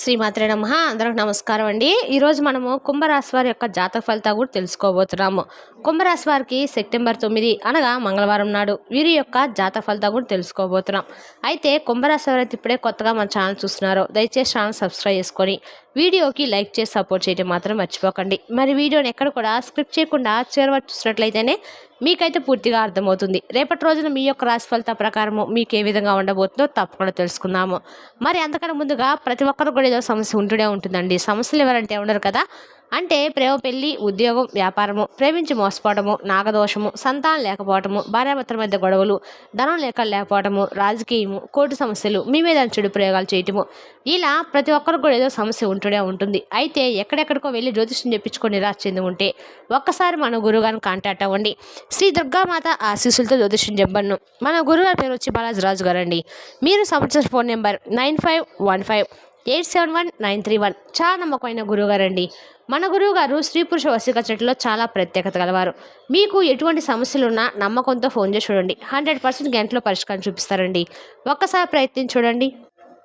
శ్రీమాత్రే నమ. అందరికి నమస్కారం అండి. ఈరోజు మనము కుంభరాశి వారి యొక్క జాతక ఫలితాలు కూడా తెలుసుకోబోతున్నాము. కుంభరాశి వారికి సెప్టెంబర్ తొమ్మిది అనగా మంగళవారం నాడు వీరి యొక్క జాతక ఫలితాలు కూడా తెలుసుకోబోతున్నాం. అయితే కుంభరాశి వారైతే ఇప్పుడే కొత్తగా మన ఛానల్ చూస్తున్నారో. దయచేసి ఛానల్ సబ్స్క్రైబ్ చేసుకొని వీడియోకి లైక్ చేసి సపోర్ట్ చేయడం మాత్రం మర్చిపోకండి. మరి వీడియోని ఎక్కడ కూడా స్క్రిప్ట్ చేయకుండా చేరవచ్చి చూసినట్లయితేనే మీకైతే పూర్తిగా అర్థమవుతుంది. రేపటి రోజున మీ యొక్క రాశి ఫలిత ప్రకారము మీకు ఏ విధంగా ఉండబోతుందో తప్పకుండా తెలుసుకుందాము. మరి అంతకన్నా ముందుగా ప్రతి ఒక్కరు కూడా ఏదో సమస్య ఉంటూనే ఉంటుందండి. సమస్యలు ఎవరంటే ఉండరు కదా? అంటే ప్రేమ పెళ్ళి ఉద్యోగం వ్యాపారము ప్రేమించి మోసపోవడము నాగదోషము సంతానం లేకపోవటము భార్యాభర్తల మధ్య గొడవలు ధనం లేక లేకపోవటము రాజకీయము కోర్టు సమస్యలు మీ మీద చెడు ప్రయోగాలు చేయటము. ఇలా ప్రతి ఒక్కరికి కూడా ఏదో సమస్య ఉంటూనే ఉంటుంది. అయితే ఎక్కడెక్కడికో వెళ్ళి జ్యోతిష్యం చెప్పించుకొని నిరాశ చెంది ఉంటే ఒక్కసారి మన గురుగారిని కాంటాక్ట్ అవ్వండి. శ్రీ దుర్గామాత ఆశీస్సులతో జ్యోతిష్యం చెప్పను మన గురుగారి పేరు వచ్చి బాలాజీ రాజు గారండి మీరు సంవత్సరం phone number nine five one five eight seven one nine three one. చాలా నమ్మకమైన గురువుగారు అండి మన గురువుగారు స్త్రీ పురుష వసిక చెట్టులో చాలా ప్రత్యేకత గలవారు. మీకు ఎటువంటి సమస్యలున్నా నమ్మకంతో ఫోన్ చేసి చూడండి. హండ్రెడ్ పర్సెంట్ గంటలో పరిష్కారం చూపిస్తారండి. ఒక్కసారి ప్రయత్నించి చూడండి.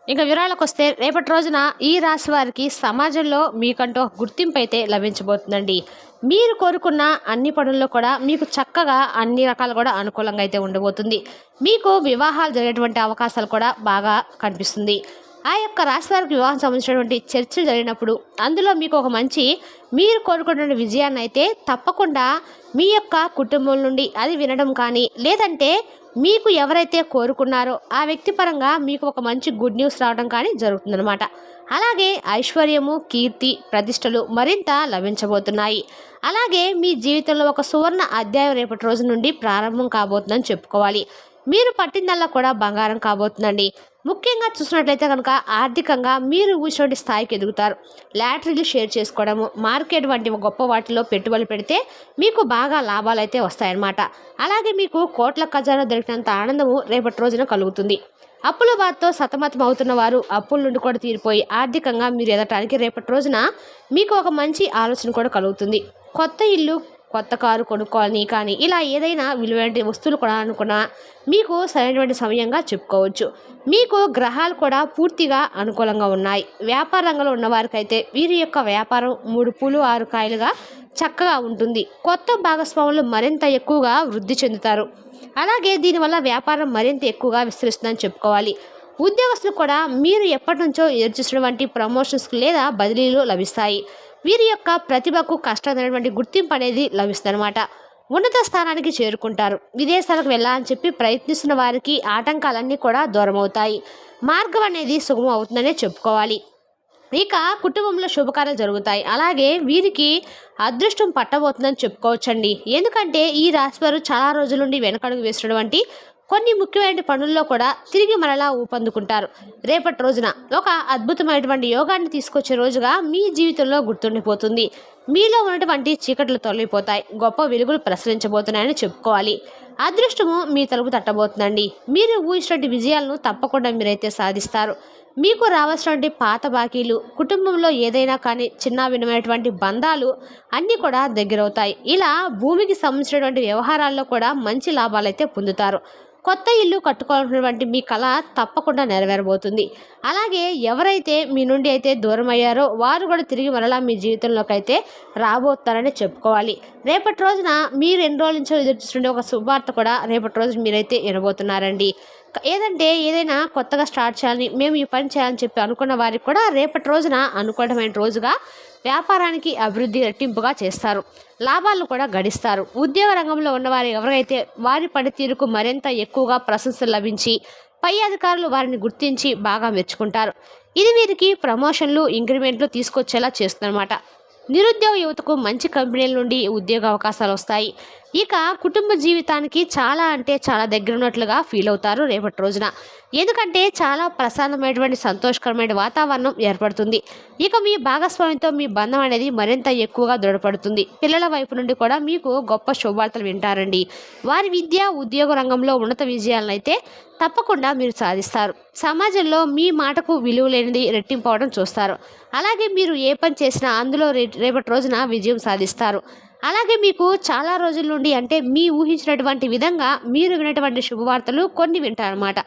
ఇంకా వివరాలకు వస్తే రేపటి రోజున ఈ రాశి వారికి సమాజంలో మీకంటూ గుర్తింపు అయితే లభించబోతుందండి. మీరు కోరుకున్న అన్ని పనుల్లో కూడా మీకు చక్కగా అన్ని రకాలు కూడా అనుకూలంగా అయితే ఉండబోతుంది. మీకు వివాహాలు జరిగేటువంటి అవకాశాలు కూడా బాగా కనిపిస్తుంది. ఆ యొక్క రాశి వారికి వివాహం సంబంధించినటువంటి చర్చలు జరిగినప్పుడు అందులో మీకు ఒక మంచి మీరు కోరుకున్న విజయాన్ని అయితే తప్పకుండా మీ యొక్క కుటుంబం నుండి అది వినడం కానీ లేదంటే మీకు ఎవరైతే కోరుకున్నారో ఆ వ్యక్తి పరంగా మీకు ఒక మంచి గుడ్ న్యూస్ రావడం కానీ జరుగుతుందన్నమాట. అలాగే ఐశ్వర్యము కీర్తి ప్రతిష్టలు మరింత లభించబోతున్నాయి. అలాగే మీ జీవితంలో ఒక సువర్ణ అధ్యాయం రేపటి రోజు నుండి ప్రారంభం కాబోతుందని చెప్పుకోవాలి. మీరు పట్టిందల్లా కూడా బంగారం కాబోతుందండి. ముఖ్యంగా చూసినట్లయితే కనుక ఆర్థికంగా మీరు ఊసినటువంటి స్థాయికి ఎదుగుతారు. లాటరీలు షేర్ చేసుకోవడము మార్కెట్ వంటి గొప్ప వాటిలో పెట్టుబడులు పెడితే మీకు బాగా లాభాలు అయితే వస్తాయన్నమాట. అలాగే మీకు కోట్ల ఖజానా దొరికినంత ఆనందము రేపటి రోజున కలుగుతుంది. అప్పుల బాధతో సతమతం అవుతున్న వారు అప్పుల నుండి కూడా తీరిపోయి ఆర్థికంగా మీరు ఎదగటానికి రేపటి రోజున మీకు ఒక మంచి ఆలోచన కూడా కలుగుతుంది. కొత్త ఇల్లు కొత్త కారు కొనుక్కోవాలని కానీ ఇలా ఏదైనా విలువైన వస్తువులు కొనాలనుకున్నా మీకు సరైనటువంటి సమయంగా చెప్పుకోవచ్చు. మీకు గ్రహాలు కూడా పూర్తిగా అనుకూలంగా ఉన్నాయి. వ్యాపార రంగంలో ఉన్నవారికైతే వీరి యొక్క వ్యాపారం మూడు పూలు ఆరు కాయలుగా చక్కగా ఉంటుంది. కొత్త భాగస్వాములు మరింత ఎక్కువగా వృద్ధి చెందుతారు. అలాగే దీనివల్ల వ్యాపారం మరింత ఎక్కువగా విస్తరిస్తుందని చెప్పుకోవాలి. ఉద్యోగస్తులు కూడా మీరు ఎప్పటి నుంచో ఎదురుచూసినటువంటి ప్రమోషన్స్ లేదా బదిలీలు లభిస్తాయి. వీరి యొక్క ప్రతిభకు కష్టమైనటువంటి గుర్తింపు అనేది లభిస్తుందన్నమాట. ఉన్నత స్థానానికి చేరుకుంటారు. విదేశాలకు వెళ్ళాలని చెప్పి ప్రయత్నిస్తున్న వారికి ఆటంకాలన్నీ కూడా దూరం అవుతాయి మార్గం అనేది సుగమం అవుతుందనే చెప్పుకోవాలి. ఇక కుటుంబంలో శుభకార్యాలు జరుగుతాయి. అలాగే వీరికి అదృష్టం పట్టబోతుందని చెప్పుకోవచ్చండి. ఎందుకంటే ఈ రాశివారు చాలా రోజుల నుండి వెనకడుగు వేసినటువంటి కొన్ని ముఖ్యమైన పనుల్లో కూడా తిరిగి మరలా ఊపందుకుంటారు. రేపటి రోజున ఒక అద్భుతమైనటువంటి యోగాన్ని తీసుకొచ్చే రోజుగా మీ జీవితంలో గుర్తుండిపోతుంది. మీలో ఉన్నటువంటి చీకట్లు తొలగిపోతాయి. గొప్ప వెలుగులు ప్రసరించబోతున్నాయని చెప్పుకోవాలి. అదృష్టము మీ తలుపు తట్టబోతుందండి. మీరు ఊహించినటువంటి విజయాలను తప్పకుండా మీరైతే సాధిస్తారు. మీకు రావాల్సినటువంటి పాత బాకీలు కుటుంబంలో ఏదైనా కానీ చిన్న వినమైనటువంటి బంధాలు అన్నీ కూడా దగ్గరవుతాయి. ఇలా భూమికి సంబంధించినటువంటి వ్యవహారాల్లో కూడా మంచి లాభాలైతే పొందుతారు. కొత్త ఇల్లు కట్టుకోవాలన్నటువంటి మీ కళ తప్పకుండా నెరవేరబోతుంది. అలాగే ఎవరైతే మీ నుండి అయితే దూరం అయ్యారో వారు కూడా తిరిగి మరలా మీ జీవితంలోకి అయితే రాబోతారని చెప్పుకోవాలి. రేపటి రోజున మీరు ఎన్ని రోజుల నుంచో ఎదురు చూస్తుండే ఒక శుభవార్త కూడా రేపటి రోజు మీరైతే వినబోతున్నారండి. ఏదంటే ఏదైనా కొత్తగా స్టార్ట్ చేయాలని మేము ఈ పని చేయాలని చెప్పి అనుకున్న వారికి కూడా రేపటి రోజున అనుకూలమైన రోజుగా వ్యాపారానికి అభివృద్ధి రెట్టింపుగా చేస్తారు. లాభాలను కూడా గడిస్తారు. ఉద్యోగ రంగంలో ఉన్నవారు ఎవరైతే వారి పనితీరుకు మరింత ఎక్కువగా ప్రశంసలు లభించి పై అధికారులు వారిని గుర్తించి బాగా మెచ్చుకుంటారు. ఇది వీరికి ప్రమోషన్లు ఇంక్రిమెంట్లు తీసుకొచ్చేలా చేస్తుందన్నమాట. నిరుద్యోగ యువతకు మంచి కంపెనీల నుండి ఉద్యోగ అవకాశాలు వస్తాయి. ఇక కుటుంబ జీవితానికి చాలా అంటే చాలా దగ్గర ఉన్నట్లుగా ఫీల్ అవుతారు రేపటి రోజున. ఎందుకంటే చాలా ప్రశాంతమైనటువంటి సంతోషకరమైన వాతావరణం ఏర్పడుతుంది. ఇక మీ భాగస్వామితో మీ బంధం అనేది మరింత ఎక్కువగా దృఢపడుతుంది. పిల్లల వైపు నుండి కూడా మీకు గొప్ప శుభవార్తలు వింటారండి. వారి విద్య ఉద్యోగ రంగంలో ఉన్నత విజయాలను అయితే తప్పకుండా మీరు సాధిస్తారు. సమాజంలో మీ మాటకు విలువ లేనిది రెట్టింపు అవడం చూస్తారు. అలాగే మీరు ఏ పని చేసినా అందులో రే రేపటి రోజున విజయం సాధిస్తారు. అలాగే మీకు చాలా రోజుల నుండి అంటే మీ ఊహించినటువంటి విధంగా మీరు వినటువంటి శుభవార్తలు కొన్ని వింటారనమాట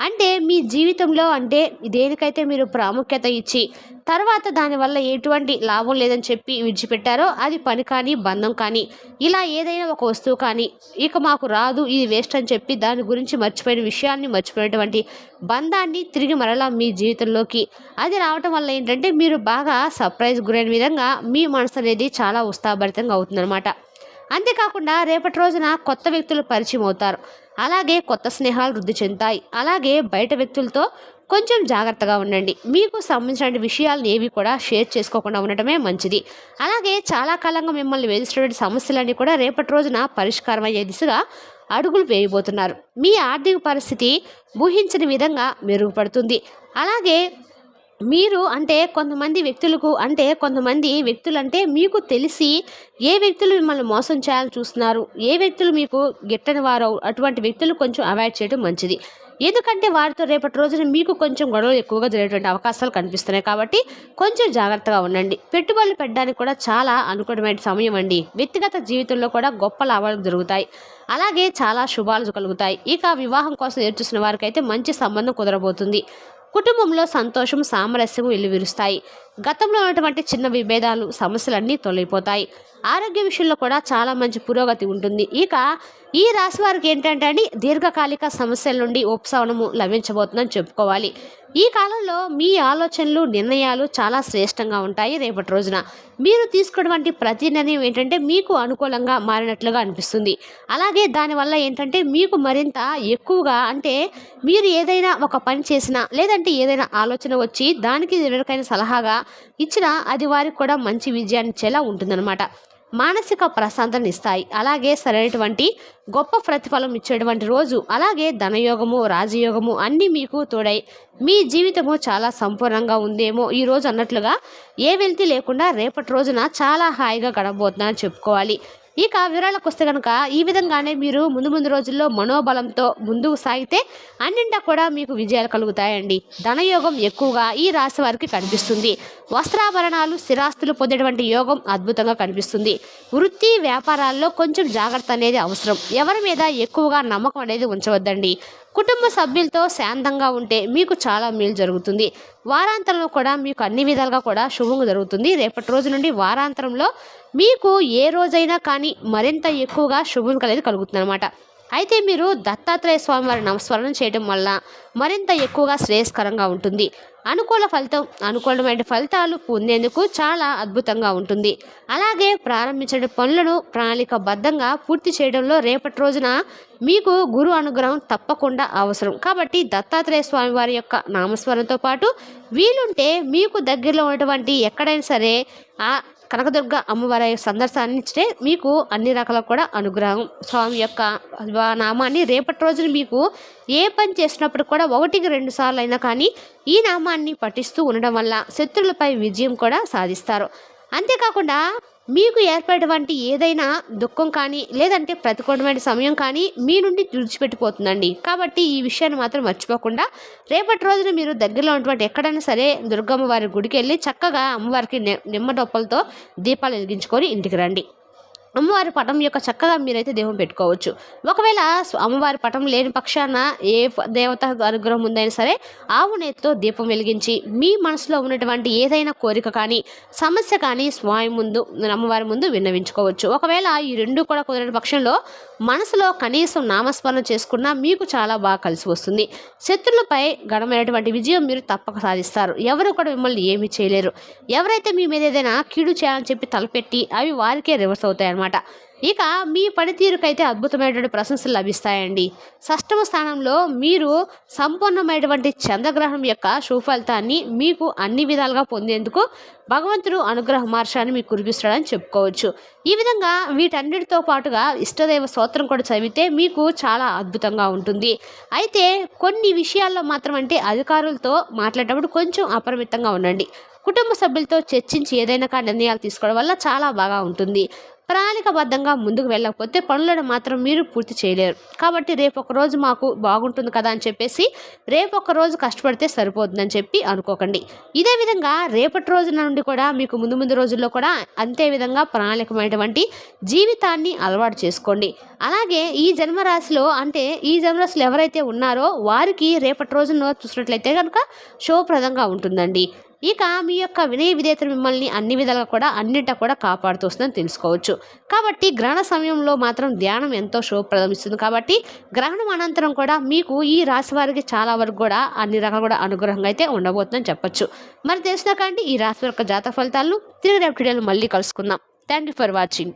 అంటే మీ జీవితంలో అంటే దేనికైతే మీరు ప్రాముఖ్యత ఇచ్చి తర్వాత దానివల్ల ఎటువంటి లాభం లేదని చెప్పి విడిచిపెట్టారో అది పని కానీ బంధం కానీ ఇలా ఏదైనా ఒక వస్తువు కానీ ఇక మాకు రాదు ఇది వేస్ట్ అని చెప్పి దాని గురించి మర్చిపోయిన విషయాన్ని మర్చిపోయినటువంటి బంధాన్ని తిరిగి మరలా మీ జీవితంలోకి అది రావటం వల్ల ఏంటంటే మీరు బాగా సర్ప్రైజ్ గురైన విధంగా మీ మనసు అనేది చాలా ఉత్సాహభరితంగా అవుతుందన్నమాట. అంతేకాకుండా రేపటి రోజున కొత్త వ్యక్తులు పరిచయం అవుతారు. అలాగే కొత్త స్నేహాలు వృద్ధి చెందుతాయి. అలాగే బయట వ్యక్తులతో కొంచెం జాగ్రత్తగా ఉండండి. మీకు సంబంధించిన విషయాలను ఏవి కూడా షేర్ చేసుకోకుండా ఉండటమే మంచిది. అలాగే చాలా కాలంగా మిమ్మల్ని వేధిస్తున్నటువంటి సమస్యలన్నీ కూడా రేపటి రోజున పరిష్కారం అయ్యే దిశగా అడుగులు వేయబోతున్నారు. మీ ఆర్థిక పరిస్థితి ఊహించని విధంగా మెరుగుపడుతుంది. అలాగే మీరు అంటే కొంతమంది వ్యక్తులకు అంటే కొంతమంది వ్యక్తులు అంటే మీకు తెలిసి ఏ వ్యక్తులు మిమ్మల్ని మోసం చేయాలని చూస్తున్నారు? ఏ వ్యక్తులు మీకు గిట్టని వారు అటువంటి వ్యక్తులు కొంచెం అవాయిడ్ చేయడం మంచిది. ఎందుకంటే వారితో రేపటి రోజున మీకు కొంచెం గొడవలు ఎక్కువగా జరిగేటువంటి అవకాశాలు కనిపిస్తున్నాయి కాబట్టి కొంచెం జాగ్రత్తగా ఉండండి. పెట్టుబడులు పెట్టడానికి కూడా చాలా అనుకూలమైన సమయం అండి. వ్యక్తిగత జీవితంలో కూడా గొప్ప లాభాలు జరుగుతాయి అలాగే చాలా శుభాలు కలుగుతాయి. ఇక వివాహం కోసం ఎదురుచూసిన వారికైతే మంచి సంబంధం కుదరబోతుంది. కుటుంబంలో సంతోషం సామరస్యం ఇల్లువిరుస్తాయి గతంలో ఉన్నటువంటి చిన్న విభేదాలు సమస్యలన్నీ తొలగిపోతాయి. ఆరోగ్య విషయంలో కూడా చాలా మంచి పురోగతి ఉంటుంది. ఇక ఈ రాశి వారికి ఏంటంటే అండి దీర్ఘకాలిక సమస్యల నుండి ఉపశమనము లభించబోతుందని చెప్పుకోవాలి. ఈ కాలంలో మీ ఆలోచనలు నిర్ణయాలు చాలా శ్రేష్టంగా ఉంటాయి రేపటి రోజున. మీరు తీసుకున్నటువంటి ప్రతి నిర్ణయం ఏంటంటే మీకు అనుకూలంగా మారినట్లుగా అనిపిస్తుంది. అలాగే దానివల్ల ఏంటంటే మీకు మరింత ఎక్కువగా అంటే మీరు ఏదైనా ఒక పని చేసినా లేదంటే ఏదైనా ఆలోచన వచ్చి దానికి ఎవరికైనా సలహాగా ఇచ్చినా అది వారికి కూడా మంచి విజయాన్ని ఇచ్చేలా ఉంటుందన్నమాట. మానసిక ప్రశాంతతను ఇస్తాయి. అలాగే సరైనటువంటి గొప్ప ప్రతిఫలం ఇచ్చేటువంటి రోజు అలాగే ధనయోగము రాజయోగము అన్నీ మీకు తోడై మీ జీవితము చాలా సంపూర్ణంగా ఉందేమో ఈ రోజు అన్నట్లుగా ఏ వెళ్తి లేకుండా రేపటి రోజున చాలా హాయిగా గడపబోతుందని చెప్పుకోవాలి. ఇక వివరాలకు వస్తే కనుక ఈ విధంగానే మీరు ముందు ముందు రోజుల్లో మనోబలంతో ముందుకు సాగితే అన్నింటా కూడా మీకు విజయాలు కలుగుతాయండి. ధనయోగం ఎక్కువగా ఈ రాశి వారికి కనిపిస్తుంది. వస్త్రాభరణాలు స్థిరాస్తులు పొందేటువంటి యోగం అద్భుతంగా కనిపిస్తుంది. వృత్తి వ్యాపారాల్లో కొంచెం జాగ్రత్త అనేది అవసరం. ఎవరి మీద ఎక్కువగా నమ్మకం అనేది ఉంచవద్దండి. కుటుంబ సభ్యులతో శాంతంగా ఉంటే మీకు చాలా మేలు జరుగుతుంది. వారాంతంలో కూడా మీకు అన్ని విధాలుగా కూడా శుభం జరుగుతుంది. రేపటి రోజు నుండి వారాంతరంలో మీకు ఏ రోజైనా కానీ మరింత ఎక్కువగా శుభం కలిగి కలుగుతుంది అనమాట అయితే మీరు దత్తాత్రేయ స్వామివారి నమస్మరణం చేయడం వల్ల మరింత ఎక్కువగా శ్రేయస్కరంగా ఉంటుంది. అనుకూల ఫలితం అనుకూలమైన ఫలితాలు పొందేందుకు చాలా అద్భుతంగా ఉంటుంది. అలాగే ప్రారంభించిన పనులను ప్రణాళికబద్ధంగా పూర్తి చేయడంలో రేపటి రోజున మీకు గురు అనుగ్రహం తప్పకుండా అవసరం. కాబట్టి దత్తాత్రేయ స్వామి వారి యొక్క నామస్మరణతో పాటు వీలుంటే మీకు దగ్గరలో ఉన్నటువంటి ఎక్కడైనా సరే ఆ కనకదుర్గ అమ్మవారి సందర్శించే మీకు అన్ని రకాల కూడా అనుగ్రహం. స్వామి యొక్క నామాన్ని రేపటి రోజున మీకు ఏ పని చేసినప్పుడు కూడా ఒకటికి రెండు సార్లు అయినా కానీ ఈ నామాన్ని పఠిస్తూ ఉండడం వల్ల శత్రులపై విజయం కూడా సాధిస్తారు. అంతేకాకుండా మీకు ఏర్పడేటువంటి ఏదైనా దుఃఖం కానీ లేదంటే ప్రతికూలమైన సమయం కానీ మీ నుండి తుడిచిపెట్టిపోతుందండి. కాబట్టి ఈ విషయాన్ని మాత్రం మర్చిపోకుండా రేపటి రోజున మీరు దగ్గరలో ఉన్నటువంటి ఎక్కడైనా సరే దుర్గమ్మ వారి గుడికి వెళ్ళి చక్కగా అమ్మవారికి నిమ్మ డొప్పలతో దీపాలు వెలిగించుకొని ఇంటికి రండి. అమ్మవారి పటం యొక్క చక్కగా మీరైతే దేవం పెట్టుకోవచ్చు. ఒకవేళ అమ్మవారి పటం లేని పక్షాన ఏ దేవత అనుగ్రహం ఉందైనా సరే ఆవు నేతితో దీపం వెలిగించి మీ మనసులో ఉన్నటువంటి ఏదైనా కోరిక కానీ సమస్య కానీ స్వామి ముందు అమ్మవారి ముందు విన్నవించుకోవచ్చు. ఒకవేళ ఈ రెండు కూడా కుదరని పక్షంలో మనసులో కనీసం నామస్మరణ చేసుకున్నా మీకు చాలా బాగా కలిసి వస్తుంది. శత్రులపై ఘనమైనటువంటి విజయం మీరు తప్పక సాధిస్తారు. ఎవరు కూడా మిమ్మల్ని ఏమీ చేయలేరు. ఎవరైతే మీ మీద ఏదైనా కీడు చేయాలని చెప్పి తలపెట్టి అవి వారికే రివర్స్ అవుతాయి అన్నమాట ఇక మీ పనితీరుకైతే అద్భుతమైనటువంటి ప్రశంసలు లభిస్తాయండి. షష్టమ స్థానంలో మీరు సంపూర్ణమైనటువంటి చంద్రగ్రహణం యొక్క సుఫలితాన్ని మీకు అన్ని విధాలుగా పొందేందుకు భగవంతుడు అనుగ్రహ మార్షాన్ని మీకు కురిపిస్తాడని చెప్పుకోవచ్చు. ఈ విధంగా వీటన్నిటితో పాటుగా ఇష్టదైవ స్తోత్రం కూడా చదివితే మీకు చాలా అద్భుతంగా ఉంటుంది. అయితే కొన్ని విషయాల్లో మాత్రం అంటే అధికారులతో మాట్లాడేటప్పుడు కొంచెం అపరిమితంగా ఉండండి. కుటుంబ సభ్యులతో చర్చించి ఏదైనా నిర్ణయాలు తీసుకోవడం వల్ల చాలా బాగా ఉంటుంది. ప్రణాళికబద్ధంగా ముందుకు వెళ్ళకపోతే పనులను మాత్రం మీరు పూర్తి చేయలేరు. కాబట్టి రేపు ఒక రోజు మాకు బాగుంటుంది కదా అని చెప్పేసి రేపు ఒక రోజు కష్టపడితే సరిపోతుందని చెప్పి అనుకోకండి. ఇదే విధంగా రేపటి రోజున నుండి కూడా మీకు ముందు ముందు రోజుల్లో కూడా అంతే విధంగా ప్రణాళికమైనటువంటి జీవితాన్ని అలవాటు చేసుకోండి. అలాగే ఈ జన్మరాశిలో అంటే ఈ జన్మరాశిలో ఎవరైతే ఉన్నారో వారికి రేపటి రోజున చూసినట్లయితే కనుక శుభప్రదంగా ఉంటుందండి. ఇక మీ యొక్క వినయ విధేయతలు మిమ్మల్ని అన్ని విధాలుగా కూడా అన్నింటా కూడా కాపాడుతూ వస్తుందని తెలుసుకోవచ్చు. కాబట్టి గ్రహణ సమయంలో మాత్రం ధ్యానం ఎంతో శుభప్రదం ఇస్తుంది కాబట్టి గ్రహణం అనంతరం కూడా మీకు ఈ రాశి వారికి చాలా వరకు కూడా అన్ని రకాల కూడా అనుగ్రహంగా అయితే ఉండబోతుందని చెప్పొచ్చు. మరి తెలిసినా కానీ ఈ రాశి యొక్క జాతక ఫలితాలను తిరిగి రేపు మళ్ళీ కలుసుకుందాం. Thank you for watching